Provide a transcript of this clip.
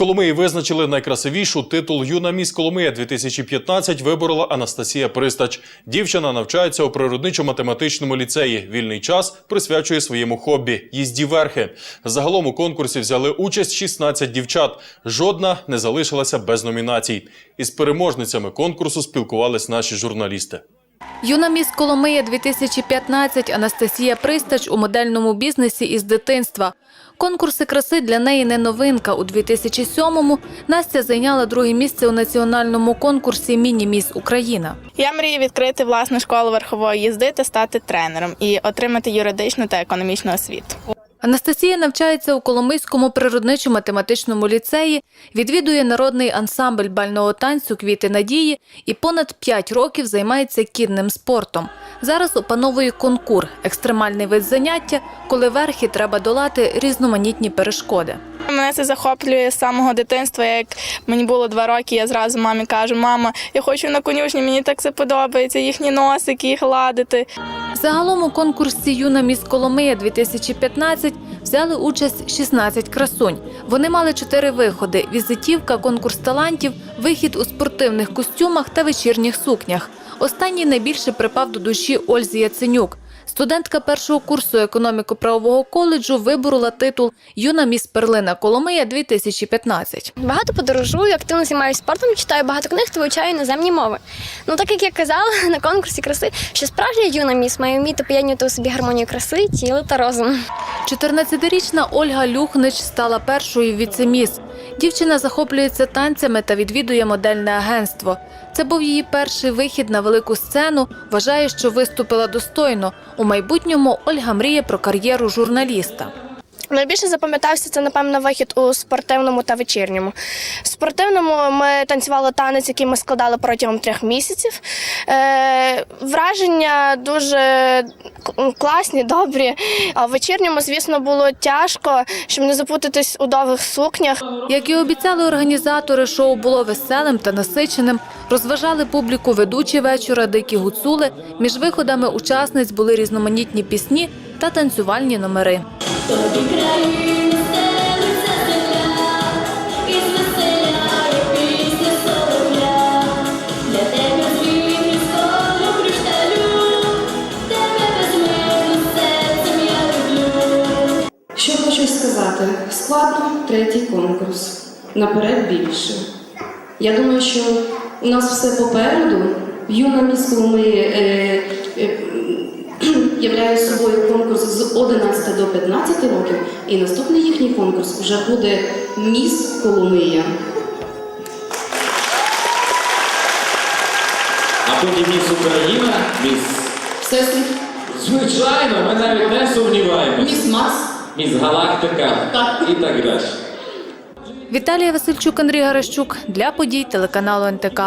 Коломиї визначили найкрасивішу титул Юна міс Коломия 2015 виборола Анастасія Пристач. Дівчина навчається у природничо-математичному ліцеї. Вільний час присвячує своєму хобі їзді верхи. Загалом у конкурсі взяли участь 16 дівчат. Жодна не залишилася без номінацій. Із переможницями конкурсу спілкувались наші журналісти. Юна міс Коломия 2015 Анастасія Пристач у модельному бізнесі із дитинства. Конкурси краси для неї не новинка. У 2007-му Настя зайняла друге місце у національному конкурсі Міні-міс Україна. Я мрію відкрити власну школу верхової їзди та стати тренером і отримати юридичну та економічну освіту. Анастасія навчається у Коломийському природничо-математичному ліцеї, відвідує народний ансамбль бального танцю Квіти надії і понад 5 років займається кінним спортом. Зараз опановує конкур екстремальний вид заняття, коли верхи треба долати різноманітні перешкоди. Мене це захоплює з самого дитинства. Як мені було два роки, я зразу мамі кажу: мама, я хочу на конюшні, мені так це подобається, їхні носики, їх гладити. Загалом у конкурсі Юна міс Коломия 2015 взяли участь 16 красунь. Вони мали чотири виходи: візитівка, конкурс талантів, вихід у спортивних костюмах та вечірніх сукнях. Останній найбільше припав до душі Ользі Яценюк. Студентка першого курсу економіко-правового коледжу виборола титул Юна міс Перлина Коломия 2015. Багато подорожую, активно займаюся спортом, читаю багато книг та вивчаю іноземні мови. Ну так як я казала на конкурсі краси, що справжня юна міс має вміти поєднувати у собі гармонію краси, тіла та розуму. 14-річна Ольга Люхнич стала першою віцеміс. Дівчина захоплюється танцями та відвідує модельне агентство. Це був її перший вихід на велику сцену. Вважає, що виступила достойно. У майбутньому Ольга мріє про кар'єру журналіста. Найбільше запам'ятався це, напевно, вихід у спортивному та вечірньому. В спортивному ми танцювали танець, який ми складали протягом трьох місяців. Е, враження дуже класні, добрі. А в вечірньому, звісно, було тяжко, щоб не запутатись у довгих сукнях. Як і обіцяли організатори, шоу було веселим та насиченим. Розважали публіку ведучі вечора, дикі гуцули. Між виходами учасниць були різноманітні пісні та танцювальні номери. Сказати? Складно третій конкурс. Наперед більше. Я думаю, що у нас все попереду. Юна міс ми е, е, являє собою конкурс з 11 до 15 років, і наступний їхній конкурс вже буде Міс Коломия. А потім міс Україна, міс. Всесвіт, Звичайно, ми навіть не сумніваємось. Міс Марс. Міс Галактика і так далі. Віталія Васильчук, Андрій Гарещук для подій телеканалу НТК.